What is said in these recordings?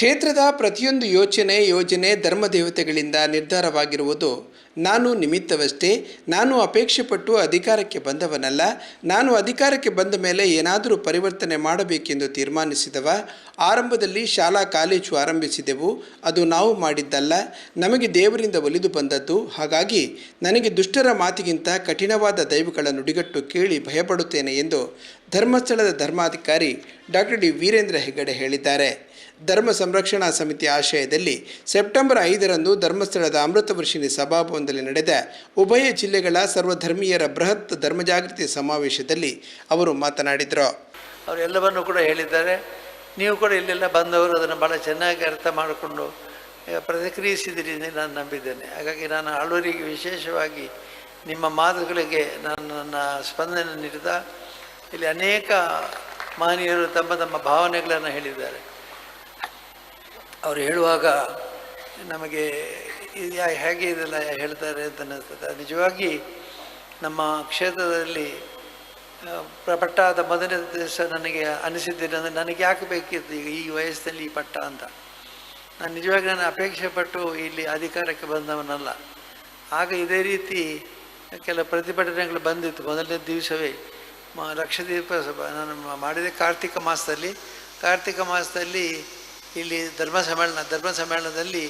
ಕ್ಷೇತ್ರದ ಪ್ರತಿಯೊಂದು ಯೋಚನೆ, ಯೋಜನೆ, ಧರ್ಮದೇವತೆಗಳಿಂದ ನಿರ್ಧಾರವಾಗಿರುವುದು ನಾನು ನಿಮಿತ್ತವಷ್ಟೇ. ನಾನು ಅಪೇಕ್ಷೆ ಪಟ್ಟು ಅಧಿಕಾರಕ್ಕೆ ಬಂದವನಲ್ಲ. ನಾನು ಅಧಿಕಾರಕ್ಕೆ ಬಂದ ಮೇಲೆ ಏನಾದರೂ ಪರಿವರ್ತನೆ ಮಾಡಬೇಕೆಂದು ತೀರ್ಮಾನಿಸಿದವ. ಆರಂಭದಲ್ಲಿ ಶಾಲಾ ಕಾಲೇಜು ಆರಂಭಿಸಿದೆವು. ಅದು ನಾವು ಮಾಡಿದ್ದಲ್ಲ. ನಮಗೆ ದೇವರಿಂದ ಒಲಿದು ಬಂದದ್ದು. ಹಾಗಾಗಿ ನನಗೆ ದುಷ್ಟರ ಮಾತಿಗಿಂತ ಕಠಿಣವಾದ ದೈವಗಳ ನುಡಿಗಟ್ಟು ಕೇಳಿ ಭಯಪಡುತ್ತೇನೆ ಎಂದು ಧರ್ಮಸ್ಥಳದ ಧರ್ಮಾಧಿಕಾರಿ ಡಾಕ್ಟರ್ ಡಿ. ವೀರೇಂದ್ರ ಹೆಗ್ಗಡೆ ಹೇಳಿದ್ದಾರೆ. ಧರ್ಮ ಸಂರಕ್ಷಣಾ ಸಮಿತಿ ಆಶಯದಲ್ಲಿ ಸೆಪ್ಟೆಂಬರ್ ಐದರಂದು ಧರ್ಮಸ್ಥಳದ ಅಮೃತವರ್ಷಿಣಿ ಸಭಾಭವನದಲ್ಲಿ ನಡೆದ ಉಭಯ ಜಿಲ್ಲೆಗಳ ಸರ್ವಧರ್ಮೀಯರ ಬೃಹತ್ ಧರ್ಮಜಾಗೃತಿ ಸಮಾವೇಶದಲ್ಲಿ ಅವರು ಮಾತನಾಡಿದರು. ಅವರೆಲ್ಲವನ್ನು ಕೂಡ ಹೇಳಿದ್ದಾರೆ. ನೀವು ಕೂಡ ಇಲ್ಲೆಲ್ಲ ಬಂದವರು, ಅದನ್ನು ಭಾಳ ಚೆನ್ನಾಗಿ ಅರ್ಥ ಮಾಡಿಕೊಂಡು ಪ್ರತಿಕ್ರಿಯಿಸಿದಿರಿ ಎಂದು ನಾನು ನಂಬಿದ್ದೇನೆ. ಹಾಗಾಗಿ ನಾನು ಆಳೂರಿಗೆ ವಿಶೇಷವಾಗಿ ನಿಮ್ಮ ಮಾತುಗಳಿಗೆ ನಾನು ನನ್ನ ಸ್ಪಂದನೆ ನೀಡಿದ. ಇಲ್ಲಿ ಅನೇಕ ಮಹನೀಯರು ತಮ್ಮ ತಮ್ಮ ಭಾವನೆಗಳನ್ನು ಹೇಳಿದ್ದಾರೆ. ಅವರು ಹೇಳುವಾಗ ನಮಗೆ ಯಾ- ಹೇಗೆ ಇದೆಲ್ಲ ಹೇಳ್ತಾರೆ ಅಂತ ಅನ್ನಿಸ್ತದೆ. ನಿಜವಾಗಿ ನಮ್ಮ ಕ್ಷೇತ್ರದಲ್ಲಿ ಪಟ್ಟ ಆದ ಮೊದಲನೇ ದಿವಸ ನನಗೆ ಅನಿಸಿದ್ದೇನೆಂದರೆ ನನಗೆ ಯಾಕೆ ಬೇಕಿತ್ತು ಈಗ ಈ ವಯಸ್ಸಿನಲ್ಲಿ ಈ ಪಟ್ಟ ಅಂತ. ನಾನು ನಿಜವಾಗಿ ನಾನು ಅಪೇಕ್ಷೆ ಪಟ್ಟು ಇಲ್ಲಿ ಅಧಿಕಾರಕ್ಕೆ ಬಂದವನಲ್ಲ. ಆಗ ಇದೇ ರೀತಿ ಕೆಲ ಪ್ರತಿಭಟನೆಗಳು ಬಂದಿತ್ತು. ಮೊದಲನೇ ದಿವಸವೇ ಲಕ್ಷದೀಪ ನಾನು ಮಾಡಿದೆ ಕಾರ್ತಿಕ ಮಾಸದಲ್ಲಿ. ಕಾರ್ತಿಕ ಮಾಸದಲ್ಲಿ ಇಲ್ಲಿ ಧರ್ಮ ಸಮ್ಮೇಳನ, ಧರ್ಮ ಸಮ್ಮೇಳನದಲ್ಲಿ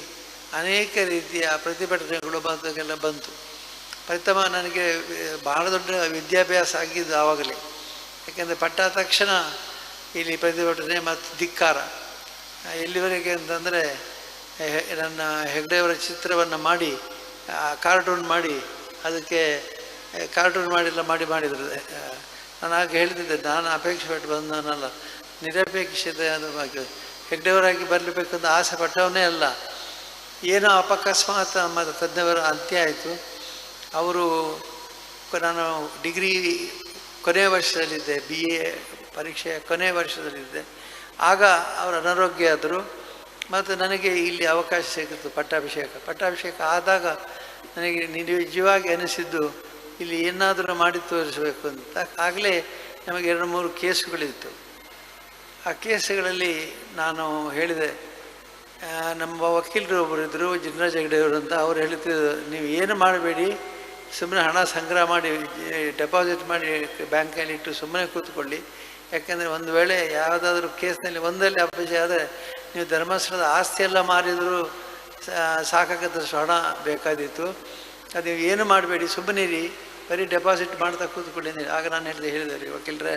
ಅನೇಕ ರೀತಿಯ ಪ್ರತಿಭಟನೆಗಳು ಬಂದಕ್ಕೆಲ್ಲ ಬಂತು. ಪ್ರಥಮ ನನಗೆ ಭಾಳ ದೊಡ್ಡ ವಿದ್ಯಾಭ್ಯಾಸ ಆಗಿದ್ದು ಆವಾಗಲೇ. ಯಾಕೆಂದರೆ ಪಟ್ಟ ತಕ್ಷಣ ಇಲ್ಲಿ ಪ್ರತಿಭಟನೆ ಮತ್ತು ಧಿಕ್ಕಾರ. ಎಲ್ಲಿವರೆಗೆ ಅಂತಂದರೆ ನನ್ನ ಹೆಗ್ಡೆಯವರ ಚಿತ್ರವನ್ನು ಮಾಡಿ ಕಾರ್ಟೂನ್ ಮಾಡಿ, ಅದಕ್ಕೆ ಕಾರ್ಟೂನ್ ಮಾಡಿಲ್ಲ, ಮಾಡಿ, ಮಾಡಿದ್ರು. ನಾನು ಆಗ ಹೇಳ್ತಿದ್ದೆ, ನಾನು ಅಪೇಕ್ಷೆ ಪಟ್ಟು ಬಂದವನಲ್ಲ ನಿರಪೇಕ್ಷತೆ ಅದು ಹೆಗ್ಡೆಯವರಾಗಿ ಬರಲೇಬೇಕಂತ ಆಸೆ ಪಟ್ಟವನೇ ಅಲ್ಲ. ಏನೋ ಅಪಕಸ್ಮಾತ್ ನಮ್ಮ ತಜ್ಞವರ ಅಂತ್ಯ ಆಯಿತು. ಅವರು ನಾನು ಡಿಗ್ರಿ ಕೊನೆಯ ವರ್ಷದಲ್ಲಿದ್ದೆ ಬಿ ಎ ಪರೀಕ್ಷೆಯ ಕೊನೆಯ ವರ್ಷದಲ್ಲಿದ್ದೆ. ಆಗ ಅವರು ಅನಾರೋಗ್ಯ ಆದರು. ಮತ್ತು ನನಗೆ ಇಲ್ಲಿ ಅವಕಾಶ ಸಿಕ್ಕಿತು ಪಟ್ಟಾಭಿಷೇಕ. ಪಟ್ಟಾಭಿಷೇಕ ಆದಾಗ ನನಗೆ ನಿಜವಾಗಿ ಅನಿಸಿದ್ದು, ಇಲ್ಲಿ ಏನಾದರೂ ಮಾಡಿ ತೋರಿಸಬೇಕು ಅಂತ. ಆಗಲೇ ನಮಗೆ ಎರಡು ಮೂರು ಕೇಸುಗಳಿತ್ತು. ಆ ಕೇಸುಗಳಲ್ಲಿ ನಾನು ಹೇಳಿದೆ ನಮ್ಮ ವಕೀಲರು ಒಬ್ಬರು ಇದ್ದರು ಜಿನರಾಜ್ ಹೆಗಡೆಯವರು ಅಂತ ಅವ್ರು ಹೇಳ್ತಿದ್ರು, ನೀವು ಏನು ಮಾಡಬೇಡಿ ಸುಮ್ಮನೆ ಹಣ ಸಂಗ್ರಹ ಮಾಡಿ, ಡೆಪಾಸಿಟ್ ಮಾಡಿ ಬ್ಯಾಂಕಲ್ಲಿ ಇಟ್ಟು ಸುಮ್ಮನೆ ಕೂತ್ಕೊಳ್ಳಿ. ಯಾಕೆಂದರೆ ಒಂದು ವೇಳೆ ಯಾವುದಾದ್ರೂ ಕೇಸ್ನಲ್ಲಿ ಒಂದಲ್ಲಿ ಅಪೇಕ್ಷೆ ಆದರೆ ನೀವು ಧರ್ಮಸ್ಥಳದ ಆಸ್ತಿ ಎಲ್ಲ ಮಾರಿದರೂ ಸಾಕಾಗದಷ್ಟು ಹಣ ಬೇಕಾದಿತ್ತು ಅದು ನೀವು ಏನು ಮಾಡಬೇಡಿ ಸುಮ್ಮನಿರಿ ಬರೀ ಡೆಪಾಸಿಟ್ ಮಾಡ್ತಾ ಕೂತ್ಕೊಳ್ಳಿ ಆಗ ನಾನು ಹೇಳಿದೆ ಹೇಳಿದೆ ರೀ, ವಕೀಲರೇ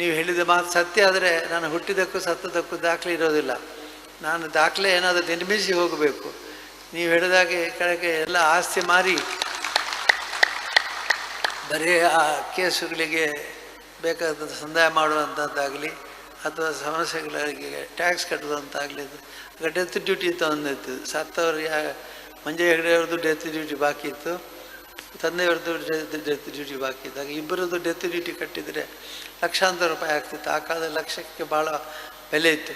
ನೀವು ಹೇಳಿದ ಮಾತು ಸತ್ಯ ಆದರೆ ನಾನು ಹುಟ್ಟಿದಕ್ಕೂ ಸತ್ತದಕ್ಕೂ ದಾಖಲೆ ಇರೋದಿಲ್ಲ. ನಾನು ದಾಖಲೆ ಏನಾದರೂ ನಿರ್ಮಿಸಿ ಹೋಗಬೇಕು. ನೀವು ಹೇಳಿದಾಗೆ ಕಡೆಗೆ ಎಲ್ಲ ಆಸ್ತಿ ಮಾರಿ. ಬರೀ ಆ ಕೇಸುಗಳಿಗೆ ಬೇಕಾದ ಸಂದಾಯ ಮಾಡುವಂಥದ್ದಾಗಲಿ ಅಥವಾ ಸಮಸ್ಯೆಗಳಿಗೆ ಟ್ಯಾಕ್ಸ್ ಕಟ್ಟುವಂತಾಗಲಿ ಡೆತ್ ಡ್ಯೂಟಿ ಅಂತ ಒಂದಿತ್ತು. ಸತ್ತವರು ಯಾ ಮಂಜು ಹೆಗಡೆಯವ್ರದ್ದು ಡೆತ್ ಡ್ಯೂಟಿ ಬಾಕಿ ಇತ್ತು. ತಂದೆಯವ್ರದ್ದು ಡೆತ್ ಡ್ಯೂಟಿ ಬಾಕಿ ಇದ್ದಾಗ ಇಬ್ಬರದ್ದು ಡೆತ್ ಡ್ಯೂಟಿ ಕಟ್ಟಿದರೆ ಲಕ್ಷಾಂತರ ರೂಪಾಯಿ ಆಗ್ತಿತ್ತು. ಆ ಕಾಲದ ಲಕ್ಷಕ್ಕೆ ಭಾಳ ಬೆಲೆ ಇತ್ತು.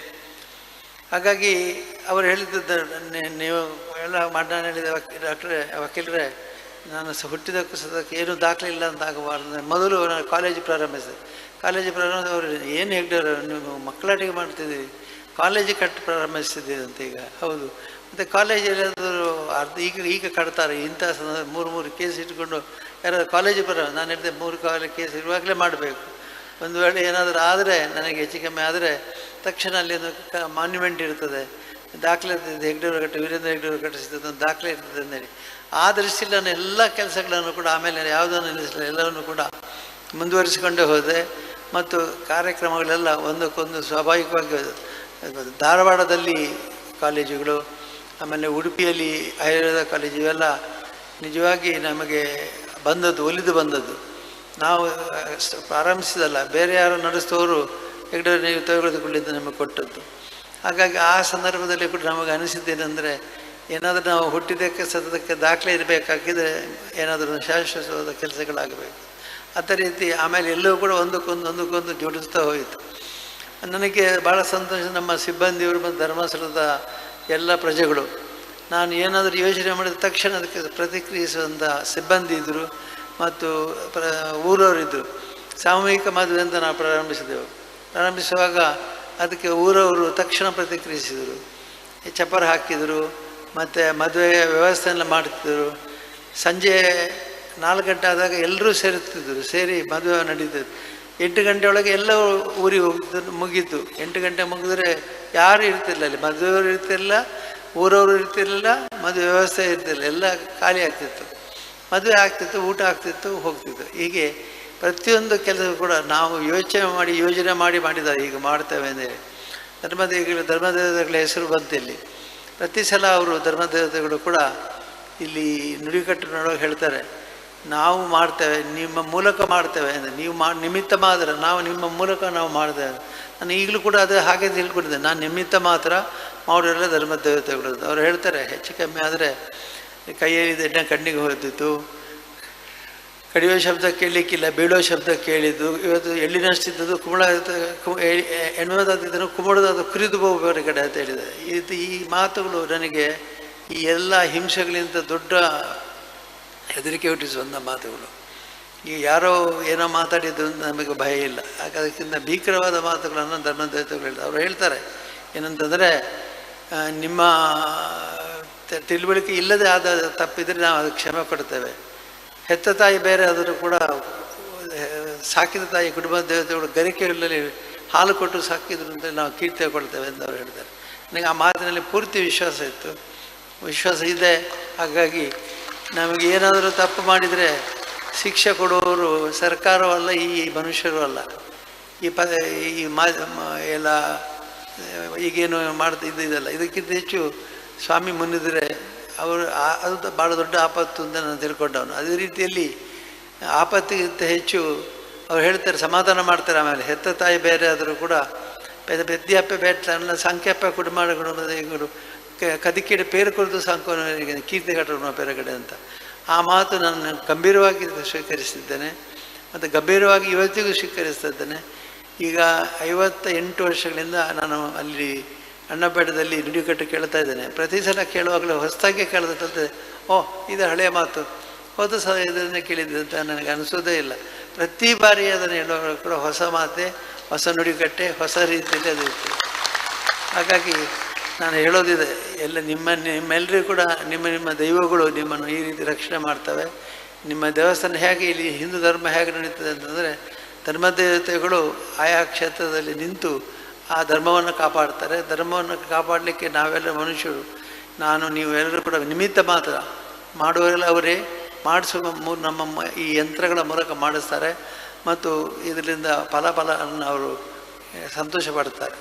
ಹಾಗಾಗಿ ಅವರು ಹೇಳಿದ್ದು ನೀವು ಎಲ್ಲ ಮಾಡ್ನ ಹೇಳಿದ ವಕೀಲ ಡಾಕ್ಟ್ರೆ, ವಕೀಲರೇ, ನಾನು ಸ ಹುಟ್ಟಿದಕ್ಕೂ ಸದಕ್ಕೆ ಏನೂ ದಾಖಲೆ ಇಲ್ಲ ಅಂತ ಆಗಬಾರ್ದು. ಮೊದಲು ನಾನು ಕಾಲೇಜ್ ಪ್ರಾರಂಭಿಸಿದೆ ಕಾಲೇಜ್ ಪ್ರಾರಂಭ ಅವರು ಏನು ಹೇಳಿದ್ರು ನೀವು ಮಕ್ಕಳಾಟಿಗೆ ಮಾಡ್ತಿದ್ದೀವಿ ಕಾಲೇಜ್ ಕಟ್ಟಿ ಪ್ರಾರಂಭಿಸಿದ್ದೀರಿ ಅಂತ ಈಗ. ಹೌದು. ಮತ್ತು ಕಾಲೇಜಲ್ಲಿ ಅರ್ಧ, ಈಗ ಈಗ ಕಟ್ತಾರೆ, ಇಂಥ ಮೂರು ಮೂರು ಕೇಸ್ ಇಟ್ಕೊಂಡು ಯಾರಾದರೂ ಕಾಲೇಜಿಗೆ ಬರೋ ನಾನು ಹೇಳಿದೆ ಮೂರು ಕಾಲೇಜ್ ಕೇಸ್ ಇರುವಾಗಲೇ ಮಾಡಬೇಕು. ಒಂದು ವೇಳೆ ಏನಾದರೂ ಆದರೆ, ನನಗೆ ಹೆಚ್ಚು ಕಮ್ಮಿ ಆದರೆ, ತಕ್ಷಣ ಅಲ್ಲಿ ಕ ಮಾನ್ಯುಮೆಂಟ್ ಇರ್ತದೆ. ದಾಖಲೆ ಹೆಗ್ಡೆಯವರು ಕಟ್ಟಿ, ವೀರೇಂದ್ರ ಹೆಗ್ಡೂರು ಕಟ್ಟಿಸಿದ ದಾಖಲೆ ಇರ್ತದೆ ಅಂತೇಳಿ ಆ ದೃಷ್ಟಿಯಲ್ಲಿ ನಾನು ಎಲ್ಲ ಕೆಲಸಗಳನ್ನು ಕೂಡ, ಆಮೇಲೆ ಯಾವುದನ್ನು ನಿಲ್ಲಿಸಲಿಲ್ಲ ಎಲ್ಲವನ್ನು ಕೂಡ ಮುಂದುವರಿಸಿಕೊಂಡೇ ಹೋದೆ. ಮತ್ತು ಕಾರ್ಯಕ್ರಮಗಳೆಲ್ಲ ಒಂದಕ್ಕೊಂದು ಸ್ವಾಭಾವಿಕವಾಗಿ, ಧಾರವಾಡದಲ್ಲಿ ಕಾಲೇಜುಗಳು ಆಮೇಲೆ ಉಡುಪಿಯಲ್ಲಿ ಆಯುರ್ವೇದ ಕಾಲೇಜು ಇವೆಲ್ಲ ನಿಜವಾಗಿ ನಮಗೆ ಬಂದದ್ದು, ಒಲಿದು ಬಂದದ್ದು. ನಾವು ಪ್ರಾರಂಭಿಸಿದಲ್ಲ. ಬೇರೆ ಯಾರು ನಡೆಸಿದವರು ಹೆಗ್ಡೆ ನೀವು ತೆಗೆದುಕೊಳ್ಳಿದ್ದು ನಮಗೆ ಕೊಟ್ಟದ್ದು. ಹಾಗಾಗಿ ಆ ಸಂದರ್ಭದಲ್ಲಿ ಕೂಡ ನಮಗೆ ಅನಿಸಿದ್ದೇನೆಂದರೆ, ಏನಾದರೂ ನಾವು ಹುಟ್ಟಿದ್ದಕ್ಕೆ ಸತತಕ್ಕೆ ದಾಖಲೆ ಇರಬೇಕಾಗಿದ್ದರೆ ಏನಾದರೂ ಶಾಶ್ವತವಾದ ಕೆಲಸಗಳಾಗಬೇಕು. ಅದೇ ರೀತಿ ಆಮೇಲೆ ಎಲ್ಲವೂ ಕೂಡ ಒಂದಕ್ಕೊಂದು ಒಂದಕ್ಕೊಂದು ಜೋಡಿಸ್ತಾ ಹೋಯಿತು. ನನಗೆ ಭಾಳ ಸಂತೋಷ. ನಮ್ಮ ಸಿಬ್ಬಂದಿಯವರು ಮತ್ತು ಧರ್ಮಸ್ಥಳದ ಎಲ್ಲ ಪ್ರಜೆಗಳು. ನಾನು ಏನಾದರೂ ಯೋಚನೆ ಮಾಡಿದ ತಕ್ಷಣ ಅದಕ್ಕೆ ಪ್ರತಿಕ್ರಿಯಿಸುವಂಥ ಸಿಬ್ಬಂದಿ ಇದ್ದರು ಮತ್ತು ಪ್ರ ಊರವರಿದ್ದರು ಸಾಮೂಹಿಕ ಮದುವೆ ಅಂತ ನಾವು ಪ್ರಾರಂಭಿಸಿದೆವು. ಪ್ರಾರಂಭಿಸುವಾಗ ಅದಕ್ಕೆ ಊರವರು ತಕ್ಷಣ ಪ್ರತಿಕ್ರಿಯಿಸಿದರು. ಚಪ್ಪರ ಹಾಕಿದರು, ಮತ್ತು ಮದುವೆ ವ್ಯವಸ್ಥೆಯೆಲ್ಲ ಮಾಡ್ತಿದ್ದರು ಸಂಜೆ ನಾಲ್ಕು ಗಂಟೆ ಆದಾಗ ಎಲ್ಲರೂ ಸೇರುತ್ತಿದ್ದರು, ಸೇರಿ ಮದುವೆ ನಡೀತಿದ್ರು ಎಂಟು ಗಂಟೆ ಒಳಗೆ ಎಲ್ಲ ಊರಿಗೆ ಹೋಗ್ತಿದ್ರು ಮುಗೀತು. ಎಂಟು ಗಂಟೆ ಮುಗಿದ್ರೆ ಯಾರು ಇರ್ತಿರಲಿಲ್ಲ ಅಲ್ಲಿ? ಮದುವೆಯವರು ಇರ್ತಿರಲಿಲ್ಲ, ಊರವರು ಇರ್ತಿರಲಿಲ್ಲ, ಮದುವೆ ವ್ಯವಸ್ಥೆ ಇರ್ತಿರಲಿಲ್ಲ, ಎಲ್ಲ ಖಾಲಿ ಆಗ್ತಿತ್ತು. ಮದುವೆ ಆಗ್ತಿತ್ತು, ಊಟ ಆಗ್ತಿತ್ತು ಹೋಗ್ತಿತ್ತು ಹೀಗೆ ಪ್ರತಿಯೊಂದು ಕೆಲಸ ಕೂಡ ನಾವು ಯೋಚನೆ ಮಾಡಿ, ಯೋಜನೆ ಮಾಡಿ ಮಾಡಿದ್ದಾರೆ. ಈಗ ಮಾಡ್ತೇವೆ ಅಂದರೆ ಧರ್ಮದೇವಿಗಳು, ಧರ್ಮದೇವತೆಗಳ ಹೆಸರು ಬಂತಿಲ್ಲಿ ಪ್ರತಿ ಸಲ ಅವರು ಧರ್ಮದೇವತೆಗಳು ಕೂಡ ಇಲ್ಲಿ ನುಡಿಕಟ್ಟಿನೊಳಗೆ ಹೇಳ್ತಾರೆ. ನಾವು ಮಾಡ್ತೇವೆ, ನಿಮ್ಮ ಮೂಲಕ ಮಾಡ್ತೇವೆ ಅಂದರೆ ನೀವು ಮಾ ನಿಮಿತ್ತ ಮಾತ್ರ ನಾವು ನಿಮ್ಮ ಮೂಲಕ ನಾವು ಮಾಡ್ತೇವೆ ನಾನು ಈಗಲೂ ಕೂಡ ಅದು ಹಾಗೆ ತಿಳ್ಕೊಂಡಿದ್ದೆ ನಾನು ನಿಮಿತ್ತ ಮಾತ್ರ ಮಾಡೋರೆಲ್ಲ ಧರ್ಮ ದೇವತೆಗಳು. ಅವ್ರು ಹೇಳ್ತಾರೆ, ಹೆಚ್ಚು ಕಮ್ಮಿ ಆದರೆ ಕೈಯಲ್ಲಿ ಎಣ್ಣೆ ಕಣ್ಣಿಗೆ ಹೋಗ್ತಿತ್ತು ಕಡಿಯೋ ಶಬ್ದ ಕೇಳಲಿಕ್ಕಿಲ್ಲ, ಬೀಳೋ ಶಬ್ದ ಕೇಳಿದ್ದು. ಇವತ್ತು ಎಳ್ಳಿನಷ್ಟಿದ್ದದ್ದು ಕುಮಳ ಎಣ್ಣದಾದಿದ್ದನ್ನು ಕುಮಳದಾದ ಕುರಿದು ಹೋಗ್ಬೇಕು ಕಡೆ ಅಂತ ಹೇಳಿದೆ ಇದು ಈ ಮಾತುಗಳು ನನಗೆ ಈ ಎಲ್ಲ ಹಿಂಸೆಗಳಿಂದ ದೊಡ್ಡ ಹೆದರಿಕೆ ಹುಟ್ಟಿಸುವಂಥ ಮಾತುಗಳು ಈ ಯಾರೋ ಏನೋ ಮಾತಾಡಿದ್ರು ನಮಗೆ ಭಯ ಇಲ್ಲ. ಅದಕ್ಕಿಂತ ಭೀಕರವಾದ ಮಾತುಗಳನ್ನು ಧರ್ಮದೇವತೆಗಳು ಹೇಳ್ತಾರೆ ಅವರು ಹೇಳ್ತಾರೆ, ಏನಂತಂದರೆ ನಿಮ್ಮ ತಿಳುವಳಿಕೆ ಇಲ್ಲದೆ ಆದ ತಪ್ಪಿದರೆ ನಾವು ಅದಕ್ಕೆ ಕ್ಷಮೆ ಕೊಡ್ತೇವೆ ಹೆತ್ತ ತಾಯಿ ಬೇರೆ ಆದರೂ ಕೂಡ ಸಾಕಿದ ತಾಯಿ ಕುಟುಂಬದ ದೇವತೆಗಳು ಗರಿಕೆಗಳಲ್ಲಿ ಹಾಲು ಕೊಟ್ಟು ಸಾಕಿದ್ರು ಅಂತ ನಾವು ಕೀರ್ತಿ ಕೊಡ್ತೇವೆ ಅಂತ ಅವ್ರು ಹೇಳ್ತಾರೆ. ನನಗೆ ಆ ಮಾತಿನಲ್ಲಿ ಪೂರ್ತಿ ವಿಶ್ವಾಸ ಇತ್ತು. ವಿಶ್ವಾಸ ಇದೆ. ಹಾಗಾಗಿ ನಮಗೆ ಏನಾದರೂ ತಪ್ಪು ಮಾಡಿದರೆ ಶಿಕ್ಷೆ ಕೊಡುವವರು ಸರ್ಕಾರವಲ್ಲ ಈ ಮನುಷ್ಯರು ಅಲ್ಲ. ಈ ಪದ ಈ ಮಾ ಎಲ್ಲ, ಈಗೇನು ಮಾಡ್ತಾ ಇದ್ದಿದ್ದಲ್ಲ ಇದಕ್ಕಿಂತ ಹೆಚ್ಚು ಸ್ವಾಮಿ ಮುನ್ನಿದ್ರೆ ಅವರು ಅದು ಭಾಳ ದೊಡ್ಡ ಆಪತ್ತು ಅಂತ ನಾನು ತಿಳ್ಕೊಂಡವನು. ಅದೇ ರೀತಿಯಲ್ಲಿ ಆಪತ್ತಿಗಿಂತ ಹೆಚ್ಚು ಅವ್ರು ಹೇಳ್ತಾರೆ, ಸಮಾಧಾನ ಮಾಡ್ತಾರೆ ಆಮೇಲೆ. ಹೆತ್ತ ತಾಯಿ ಬೇರೆ ಆದರೂ ಕೂಡ ಪೆದ ಪೆದ್ದಿಯಪ್ಪ ಬೇಟ್ಲ ಸಂಖ್ಯಪ್ಪ ಕುಟುಂಬಗಳು ಮದುವೆಗಳು ಕದಿಕಿಡ ಪೇರು ಕುರಿತು ಸಾಂಕೋನ ಕೀರ್ತಿ ಕಟ್ಟಣ ಪೇರಗಡೆ ಅಂತ. ಆ ಮಾತು ನಾನು ಗಂಭೀರವಾಗಿ ಸ್ವೀಕರಿಸಿದ್ದೇನೆ. ಮತ್ತು ಗಂಭೀರವಾಗಿ ಇವತ್ತಿಗೂ ಸ್ವೀಕರಿಸ್ತಾ ಇದ್ದೇನೆ ಈಗ ಐವತ್ತ ಎಂಟು ವರ್ಷಗಳಿಂದ ನಾನು ಅಲ್ಲಿ ಅಣ್ಣಬೇಡದಲ್ಲಿ ನುಡಿಕಟ್ಟು ಕೇಳ್ತಾ ಇದ್ದೇನೆ. ಪ್ರತಿ ಸಲ ಕೇಳುವಾಗಲೂ ಹೊಸದಾಗಿ ಕೇಳಿದ್ರೆ ಓ, ಇದು ಹಳೆಯ ಮಾತು. ಹೋದ ಸಲ ಇದನ್ನೇ ಕೇಳಿದ್ದೆ ಅಂತ ನನಗೆ ಅನಿಸೋದೇ ಇಲ್ಲ. ಪ್ರತಿ ಬಾರಿ ಅದನ್ನು ಹೇಳುವಾಗ ಕೂಡ ಹೊಸ ಮಾತೆ, ಹೊಸ ನುಡಿಕಟ್ಟೆ ಹೊಸ ರೀತಿಯಲ್ಲಿ ಅದು ಹಾಗಾಗಿ ನಾನು ಹೇಳೋದಿದೆ, ಎಲ್ಲ ನಿಮ್ಮ ನಿಮ್ಮೆಲ್ಲರೂ ಕೂಡ, ನಿಮ್ಮ ನಿಮ್ಮ ದೈವಗಳು ನಿಮ್ಮನ್ನು ಈ ರೀತಿ ರಕ್ಷಣೆ ಮಾಡ್ತವೆ. ನಿಮ್ಮ ದೇವಸ್ಥಾನ ಹೇಗೆ ಇಲ್ಲಿ ಹಿಂದೂ ಧರ್ಮ ಹೇಗೆ ನಡೀತದೆ ಅಂತಂದರೆ ಧರ್ಮದೇವತೆಗಳು ಆಯಾ ಕ್ಷೇತ್ರದಲ್ಲಿ ನಿಂತು ಆ ಧರ್ಮವನ್ನು ಕಾಪಾಡ್ತಾರೆ. ಧರ್ಮವನ್ನು ಕಾಪಾಡಲಿಕ್ಕೆ ನಾವೆಲ್ಲ ಮನುಷ್ಯರು, ನಾನು, ನೀವು ಎಲ್ಲರೂ ಕೂಡ ನಿಮಿತ್ತ ಮಾತ್ರ ಮಾಡುವರೆಲ್ಲ ಅವರೇ, ಮಾಡಿಸುವ ನಮ್ಮ ಈ ಯಂತ್ರಗಳ ಮೂಲಕ ಮಾಡಿಸ್ತಾರೆ. ಮತ್ತು ಇದರಿಂದ ಫಲ, ಫಲವನ್ನು ಅವರು, ಸಂತೋಷ ಪಡ್ತಾರೆ.